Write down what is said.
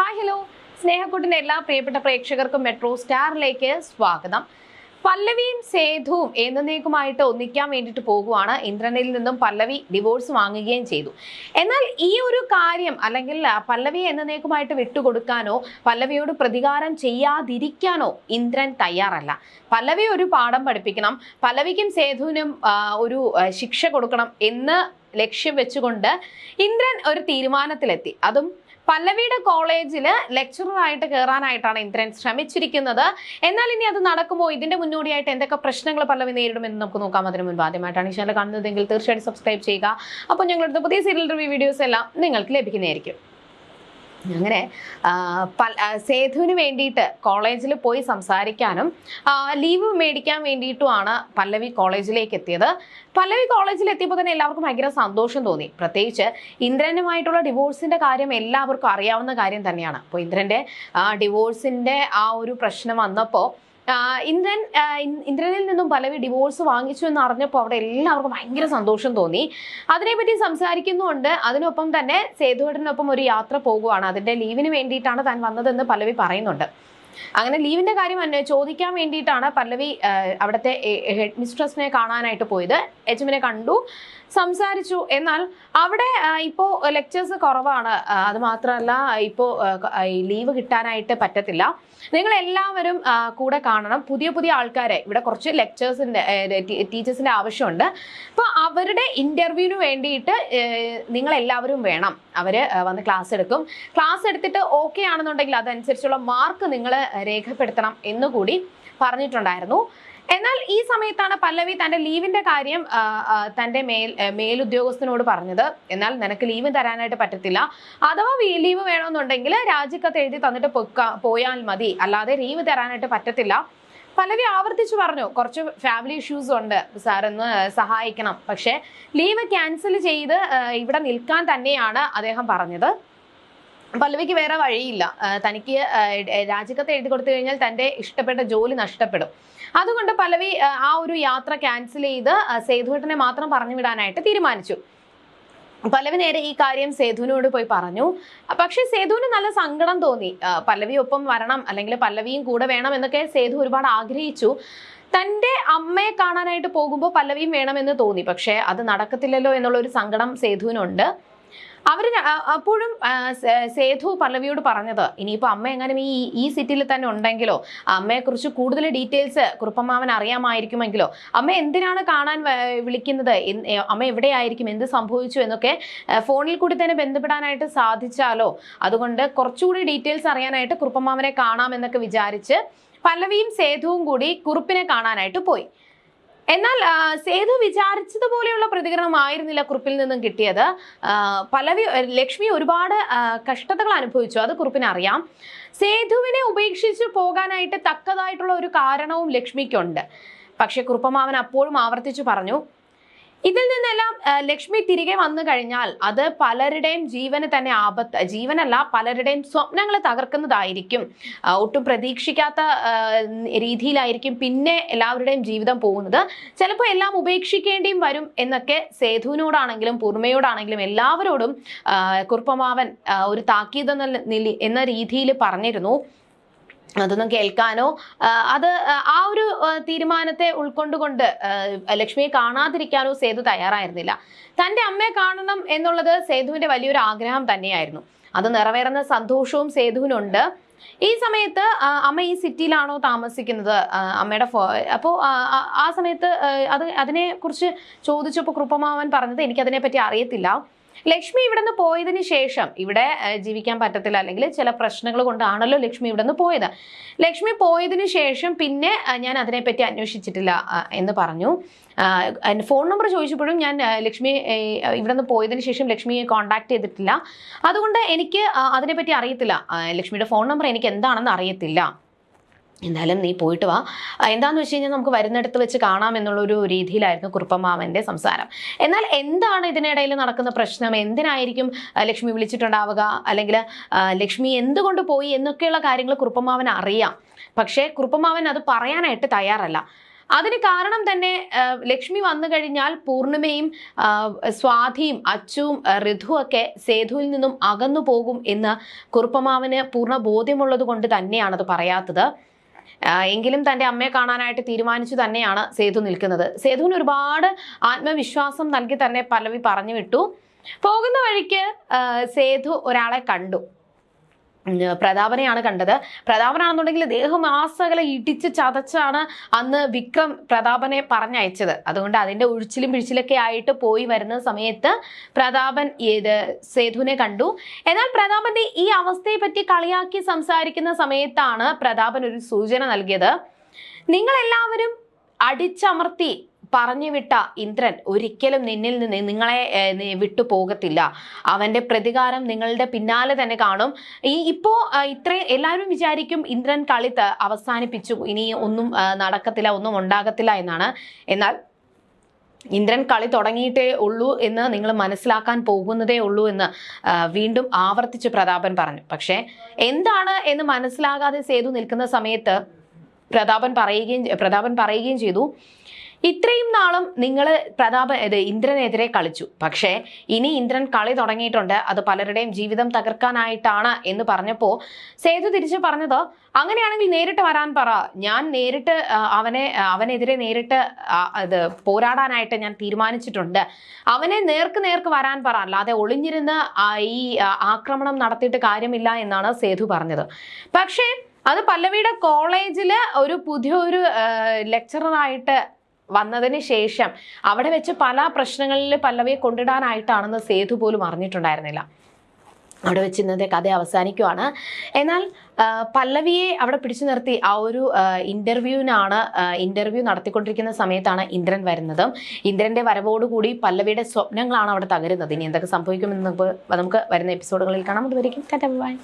Hi hello സ്നേഹക്കൂട്ടിന്റെ എല്ലാ പ്രിയപ്പെട്ട പ്രേക്ഷകർക്കും മെട്രോ സ്റ്റാറിലേക്ക് സ്വാഗതം. പല്ലവിയും സേതുവും എന്നേക്കുമായിട്ട് ഒന്നിക്കാൻ വേണ്ടിയിട്ട് പോകുവാണ്. ഇന്ദ്രനിൽ നിന്നും പല്ലവി ഡിവോഴ്സ് വാങ്ങുകയും ചെയ്തു. എന്നാൽ ഈ ഒരു കാര്യം അല്ലെങ്കിൽ പല്ലവി എന്നേക്കുമായിട്ട് വിട്ടുകൊടുക്കാനോ പല്ലവിയോട് പ്രതികാരം ചെയ്യാതിരിക്കാനോ ഇന്ദ്രൻ തയ്യാറല്ല. പല്ലവി ഒരു പാഠം പഠിപ്പിക്കണം. പല്ലവിക്കും സേതുവിനും ഒരു ശിക്ഷ കൊടുക്കണം എന്ന് ലക്ഷ്യം വെച്ചുകൊണ്ട് ഇന്ദ്രൻ ഒരു തീരുമാനത്തിലെത്തി. അതും പല്ലവിയുടെ കോളേജിൽ ലെക്ചറായിട്ട് കയറാനായിട്ടാണ് ഇന്ദ്രൻ ശ്രമിച്ചിരിക്കുന്നത്. എന്നാൽ ഇനി അത് നടക്കുമോ? ഇതിന്റെ മുന്നോടിയായിട്ട് എന്തൊക്കെ പ്രശ്നങ്ങൾ പല്ലവി നേരിടുമെന്ന് നമുക്ക് നോക്കാം. അതിന് മുൻപ് ആദ്യമായിട്ടാണ് ഈ ചാനൽ കാണുന്നതെങ്കിൽ തീർച്ചയായിട്ടും സബ്സ്ക്രൈബ് ചെയ്യുക. അപ്പോൾ ഞങ്ങളുടെ പുതിയ സീരിയൽ റിവ്യൂ വീഡിയോസ് എല്ലാം നിങ്ങൾക്ക് ലഭിക്കുന്നതായിരിക്കും. അങ്ങനെ സേതുവിന് വേണ്ടിയിട്ട് കോളേജിൽ പോയി സംസാരിക്കാനും ലീവ് മേടിക്കാൻ വേണ്ടിയിട്ടുമാണ് പല്ലവി കോളേജിലേക്ക് എത്തിയത്. പല്ലവി കോളേജിൽ എത്തിയപ്പോൾ തന്നെ എല്ലാവർക്കും ഭയങ്കര സന്തോഷം തോന്നി. പ്രത്യേകിച്ച് ഇന്ദ്രനുമായിട്ടുള്ള ഡിവോഴ്സിന്റെ കാര്യം എല്ലാവർക്കും അറിയാവുന്ന കാര്യം തന്നെയാണ്. അപ്പോൾ ഇന്ദ്രന്റെ ഡിവോഴ്സിന്റെ ആ ഒരു പ്രശ്നം വന്നപ്പോൾ ഇന്ദ്രൻ ഇന്ദ്രനിൽ നിന്നും പലവി ഡിവോഴ്സ് വാങ്ങിച്ചു എന്ന് അറിഞ്ഞപ്പോൾ അവിടെ എല്ലാവർക്കും ഭയങ്കര സന്തോഷം തോന്നി. അതിനെപ്പറ്റി സംസാരിക്കുന്നുണ്ട് അതിനൊപ്പം തന്നെ സേതുവേട്ടനൊപ്പം ഒരു യാത്ര പോകുവാണ്. അതിന്റെ ലീവിന് വേണ്ടിയിട്ടാണ് താൻ വന്നതെന്ന് പലവി പറയുന്നുണ്ട്. അങ്ങനെ ലീവിന്റെ കാര്യം ചോദിക്കാൻ വേണ്ടിയിട്ടാണ് പല്ലവി അവിടുത്തെ ഹെഡ് മിസ്ട്രസിനെ കാണാനായിട്ട് പോയത്. എച്ചുമിനെ കണ്ടു സംസാരിച്ചു. എന്നാൽ അവിടെ ഇപ്പോ ഇപ്പോൾ ലെക്ചേഴ്സ് കുറവാണ് അത് മാത്രമല്ല ഇപ്പോൾ ലീവ് കിട്ടാനായിട്ട് പറ്റത്തില്ല. നിങ്ങൾ എല്ലാവരും കൂടെ കാണണം. പുതിയ പുതിയ ആൾക്കാരെ. ഇവിടെ കുറച്ച് ലെക്ചേഴ്സിന്റെ ടീച്ചേഴ്സിന്റെ ആവശ്യമുണ്ട്. അപ്പോൾ അവരുടെ ഇന്റർവ്യൂവിന് വേണ്ടിയിട്ട് നിങ്ങൾ എല്ലാവരും വേണം. അവർ വന്ന് ക്ലാസ് എടുക്കും. ക്ലാസ് എടുത്തിട്ട് ഓക്കെ ആണെന്നുണ്ടെങ്കിൽ അതനുസരിച്ചുള്ള മാർക്ക് നിങ്ങൾ രേഖപ്പെടുത്തണം എന്നുകൂടി പറഞ്ഞിട്ടുണ്ടായിരുന്നു. എന്നാൽ ഈ സമയത്താണ് പല്ലവി തന്റെ ലീവിന്റെ കാര്യം തന്റെ മേൽ മേലുദ്യോഗസ്ഥനോട് പറഞ്ഞത്. എന്നാൽ നിനക്ക് ലീവ് തരാനായിട്ട് പറ്റത്തില്ല. അഥവാ ലീവ് വേണമെന്നുണ്ടെങ്കിൽ രാജിക്കത്ത് എഴുതി തന്നിട്ട് പോയാൽ മതി. അല്ലാതെ ലീവ് തരാനായിട്ട് പറ്റത്തില്ല. പല്ലവി ആവർത്തിച്ചു പറഞ്ഞു കുറച്ച് ഫാമിലി ഇഷ്യൂസ് ഉണ്ട്. സാർ സഹായിക്കണം. പക്ഷേ ലീവ് ക്യാൻസൽ ചെയ്ത് ഇവിടെ നിൽക്കാൻ തന്നെയാണ് അദ്ദേഹം പറഞ്ഞത്. പല്ലവിക്ക് വേറെ വഴിയില്ല. തനിക്ക് രാജിക്കത്ത് എഴുതി കൊടുത്തു കഴിഞ്ഞാൽ തന്റെ ഇഷ്ടപ്പെട്ട ജോലി നഷ്ടപ്പെടും. അതുകൊണ്ട് പല്ലവി ആ, ഒരു യാത്ര ക്യാൻസൽ ചെയ്ത് സേതുവേട്ടനെ മാത്രം പറഞ്ഞു വിടാനായിട്ട് തീരുമാനിച്ചു. പല്ലവി നേരെ ഈ കാര്യം സേതുവിനോട് പോയി പറഞ്ഞു. പക്ഷെ സേതുവിന് നല്ല സങ്കടം തോന്നി. പല്ലവി ഒപ്പം വരണം അല്ലെങ്കിൽ പല്ലവിയും കൂടെ വേണം എന്നൊക്കെ സേതു ഒരുപാട് ആഗ്രഹിച്ചു. തന്റെ അമ്മയെ കാണാനായിട്ട് പോകുമ്പോൾ പല്ലവിയും വേണമെന്ന് തോന്നി. പക്ഷെ അത് നടക്കത്തില്ലല്ലോ എന്നുള്ള ഒരു സങ്കടം സേതുവിനുണ്ട്. ആ- അപ്പോഴും സേതു പല്ലവിയോട് പറഞ്ഞത് ഇനിയിപ്പോൾ അമ്മ എങ്ങാനും ഈ ഈ സിറ്റിയിൽ തന്നെ ഉണ്ടെങ്കിലോ അമ്മയെക്കുറിച്ച് കൂടുതൽ ഡീറ്റെയിൽസ് കുറുപ്പമാവൻ അറിയാമായിരിക്കുമെങ്കിലോ അമ്മ എന്തിനാണ് കാണാൻ വിളിക്കുന്നത് അമ്മ എവിടെയായിരിക്കും എന്ത് സംഭവിച്ചു എന്നൊക്കെ ഫോണിൽ കൂടി തന്നെ ബന്ധപ്പെടാനായിട്ട് സാധിച്ചാലോ അതുകൊണ്ട് കുറച്ചുകൂടി ഡീറ്റെയിൽസ് അറിയാനായിട്ട് കുറുപ്പമാവനെ കാണാമെന്നൊക്കെ വിചാരിച്ച് പല്ലവിയും സേതുവും കൂടി കുറുപ്പിനെ കാണാനായിട്ട് പോയി. എന്നാൽ സേതു വിചാരിച്ചതുപോലെയുള്ള പ്രതികരണമായിരുന്നില്ല കുറിപ്പിൽ നിന്നും കിട്ടിയത്. പലവി ലക്ഷ്മി ഒരുപാട് കഷ്ടതകൾ അനുഭവിച്ചു. അത് കുറിപ്പിനറിയാം സേതുവിനെ ഉപേക്ഷിച്ച് പോകാനായിട്ട് തക്കതായിട്ടുള്ള ഒരു കാരണവും ലക്ഷ്മിക്കുണ്ട്. പക്ഷെ കുറുപ്പമാവൻ അപ്പോഴും ആവർത്തിച്ചു പറഞ്ഞു ഇതിൽ നിന്നെല്ലാം ലക്ഷ്മി തിരികെ വന്നു കഴിഞ്ഞാൽ അത് പലരുടെയും ജീവന് തന്നെ ആപത്ത് ജീവനല്ല പലരുടെയും സ്വപ്നങ്ങൾ തകർക്കുന്നതായിരിക്കും. ഒട്ടും പ്രതീക്ഷിക്കാത്ത രീതിയിലായിരിക്കും പിന്നെ എല്ലാവരുടെയും ജീവിതം പോകുന്നത്. ചിലപ്പോൾ എല്ലാം ഉപേക്ഷിക്കേണ്ടിയും വരും എന്നൊക്കെ സേതുവിനോടാണെങ്കിലും പൂർമ്മയോടാണെങ്കിലും എല്ലാവരോടും കുറുപ്പമാവൻ ഒരു താക്കീത് എന്ന രീതിയിൽ പറഞ്ഞിരുന്നു. അതൊന്നും കേൾക്കാനോ അത് ആ ഒരു തീരുമാനത്തെ ഉൾക്കൊണ്ടുകൊണ്ട് ലക്ഷ്മിയെ കാണാതിരിക്കാനോ സേതു തയ്യാറായിരുന്നില്ല. തന്റെ അമ്മയെ കാണണം എന്നുള്ളത് സേതുവിന്റെ വലിയൊരു ആഗ്രഹം തന്നെയായിരുന്നു. അത് നിറവേറുന്ന സന്തോഷവും സേതുവിനുണ്ട്. ഈ സമയത്ത് അമ്മ ഈ സിറ്റിയിലാണോ താമസിക്കുന്നത് അമ്മയുടെ ഫോ അപ്പോൾ ആ സമയത്ത് അത് അതിനെക്കുറിച്ച് ചോദിച്ചപ്പോൾ കൃപമാവൻ പറഞ്ഞത് എനിക്കതിനെ പറ്റി അറിയത്തില്ല. ലക്ഷ്മി ഇവിടെ നിന്ന് പോയതിന് ശേഷം ഇവിടെ ജീവിക്കാൻ പറ്റത്തില്ല അല്ലെങ്കിൽ ചില പ്രശ്നങ്ങൾ കൊണ്ടാണല്ലോ ലക്ഷ്മി ഇവിടെ നിന്ന് പോയത്. ലക്ഷ്മി പോയതിന് ശേഷം പിന്നെ ഞാൻ അതിനെപ്പറ്റി അന്വേഷിച്ചിട്ടില്ല എന്ന് പറഞ്ഞു. ഫോൺ നമ്പർ ചോദിച്ചപ്പോഴും ഞാൻ ലക്ഷ്മി ഇവിടെ നിന്ന് പോയതിന് ശേഷം ലക്ഷ്മിയെ കോൺടാക്ട് ചെയ്തിട്ടില്ല. അതുകൊണ്ട് എനിക്ക് അതിനെപ്പറ്റി അറിയത്തില്ല. ലക്ഷ്മിയുടെ ഫോൺ നമ്പർ എനിക്ക് എന്താണെന്ന് അറിയത്തില്ല. എന്തായാലും നീ പോയിട്ട് വാ. എന്താന്ന് വെച്ച് കഴിഞ്ഞാൽ നമുക്ക് വരുന്നിടത്ത് വെച്ച് കാണാം എന്നുള്ളൊരു രീതിയിലായിരുന്നു കുറുപ്പമാമന്റെ സംസാരം. എന്നാൽ എന്താണ് ഇതിനിടയിൽ നടക്കുന്ന പ്രശ്നം? എന്തിനായിരിക്കും ലക്ഷ്മി വിളിച്ചിട്ടുണ്ടാവുക? അല്ലെങ്കിൽ ലക്ഷ്മി എന്തുകൊണ്ട് പോയി എന്നൊക്കെയുള്ള കാര്യങ്ങൾ കുറുപ്പമാവൻ അറിയാം. പക്ഷേ കുറുപ്പമാവൻ അത് പറയാനായിട്ട് തയ്യാറല്ല. അതിന് കാരണം തന്നെ ലക്ഷ്മി വന്നു കഴിഞ്ഞാൽ പൂർണിമയും സ്വാധിയും അച്ചുവും ഒക്കെ സേതുവിൽ നിന്നും അകന്നു പോകും എന്ന് കുറുപ്പമാവന് പൂർണ ബോധ്യമുള്ളത് കൊണ്ട് തന്നെയാണത് പറയാത്തത്. എങ്കിലും തന്റെ അമ്മയെ കാണാനായിട്ട് തീരുമാനിച്ചു തന്നെയാണ് സേതു നിൽക്കുന്നത്. സേതുവിന് ഒരുപാട് ആത്മവിശ്വാസം നൽകി തന്നെ പലവി പറഞ്ഞു വിട്ടു. പോകുന്ന വഴിക്ക് സേതു ഒരാളെ കണ്ടു. പ്രതാപനെയാണ് കണ്ടത്. പ്രതാപനാണെന്നുണ്ടെങ്കിൽ ദേഹം ആസകല ഇടിച്ച് ചതച്ചാണ് അന്ന് വിക്രം പ്രതാപനെ പറഞ്ഞയച്ചത്. അതുകൊണ്ട് അതിന്റെ ഉഴിച്ചിലും പിഴിച്ചിലൊക്കെ ആയിട്ട് പോയി വരുന്ന സമയത്ത് പ്രതാപൻ ഏത് സേതുവിനെ കണ്ടു. എന്നാൽ പ്രതാപന്റെ ഈ അവസ്ഥയെ പറ്റി കളിയാക്കി സംസാരിക്കുന്ന സമയത്താണ് പ്രതാപൻ ഒരു സൂചന നൽകിയത്. നിങ്ങൾ എല്ലാവരും അടിച്ചമർത്തി പറഞ്ഞു വിട്ട ഇന്ദ്രൻ ഒരിക്കലും നിന്നിൽ നിന്ന് നിങ്ങളെ വിട്ടു പോകത്തില്ല. അവന്റെ പ്രതികാരം നിങ്ങളുടെ പിന്നാലെ തന്നെ കാണും. ഈ ഇപ്പോ ആ, ഇത്രയും എല്ലാവരും വിചാരിക്കും ഇന്ദ്രൻ കളി ത- അവസാനിപ്പിച്ചു. ഇനി ഒന്നും നടക്കത്തില്ല ഒന്നും ഉണ്ടാകത്തില്ല എന്നാണ്. എന്നാൽ ഇന്ദ്രൻ കളി തുടങ്ങിയിട്ടേ ഉള്ളൂ എന്ന് നിങ്ങൾ മനസ്സിലാക്കാൻ പോകുന്നതേ ഉള്ളൂ എന്ന് വീണ്ടും ആവർത്തിച്ച് പ്രതാപൻ പറഞ്ഞു. പക്ഷേ എന്താണ് എന്ന് മനസ്സിലാകാതെ സേതു നിൽക്കുന്ന സമയത്ത് പ്രതാപൻ പറയുകയും പ്രതാപൻ പറയുകയും ചെയ്തു. ഇത്രയും നാളും നിങ്ങൾ പ്രതാപ ഇത് ഇന്ദ്രനെതിരെ കളിച്ചു. പക്ഷേ ഇനി ഇന്ദ്രൻ കളി തുടങ്ങിയിട്ടുണ്ട്. അത് പലരുടെയും ജീവിതം തകർക്കാനായിട്ടാണ് എന്ന് പറഞ്ഞപ്പോൾ സേതു തിരിച്ചു പറഞ്ഞത് അങ്ങനെയാണെങ്കിൽ നേരിട്ട് വരാൻ പറ. ഞാൻ നേരിട്ട് അവനെ അവനെതിരെ നേരിട്ട് ഇത് പോരാടാനായിട്ട് ഞാൻ തീരുമാനിച്ചിട്ടുണ്ട്. അവനെ നേർക്ക് നേർക്ക് വരാൻ പറ. അല്ലാതെ ഒളിഞ്ഞിരുന്ന് ഈ ആക്രമണം നടത്തിയിട്ട് കാര്യമില്ല എന്നാണ് സേതു പറഞ്ഞത്. പക്ഷേ അത് പല്ലവിയുടെ കോളേജിൽ ഒരു പുതിയൊരു ലെക്ചററായിട്ട് വന്നതിന് ശേഷം അവിടെ വെച്ച് പല പ്രശ്നങ്ങളിൽ പല്ലവിയെ കൊണ്ടിടാനായിട്ടാണെന്ന് സേതു പോലും അറിഞ്ഞിട്ടുണ്ടായിരുന്നില്ല. അവിടെ വെച്ച് ഇന്നത്തെ കഥ അവസാനിക്കുവാണ്. എന്നാൽ പല്ലവിയെ അവിടെ പിടിച്ചു നിർത്തി ആ ഒരു ഇന്റർവ്യൂവിനാണ് ഇന്റർവ്യൂ നടത്തിക്കൊണ്ടിരിക്കുന്ന സമയത്താണ് ഇന്ദ്രൻ വരുന്നതും. ഇന്ദ്രന്റെ വരവോടുകൂടി പല്ലവിയുടെ സ്വപ്നങ്ങളാണ് അവിടെ തകരുന്നത്. ഇനി എന്തൊക്കെ സംഭവിക്കുമെന്ന് നമുക്ക് നമുക്ക് വരുന്ന എപ്പിസോഡുകളിൽ കാണാം. അതുവരെയും ബൈ.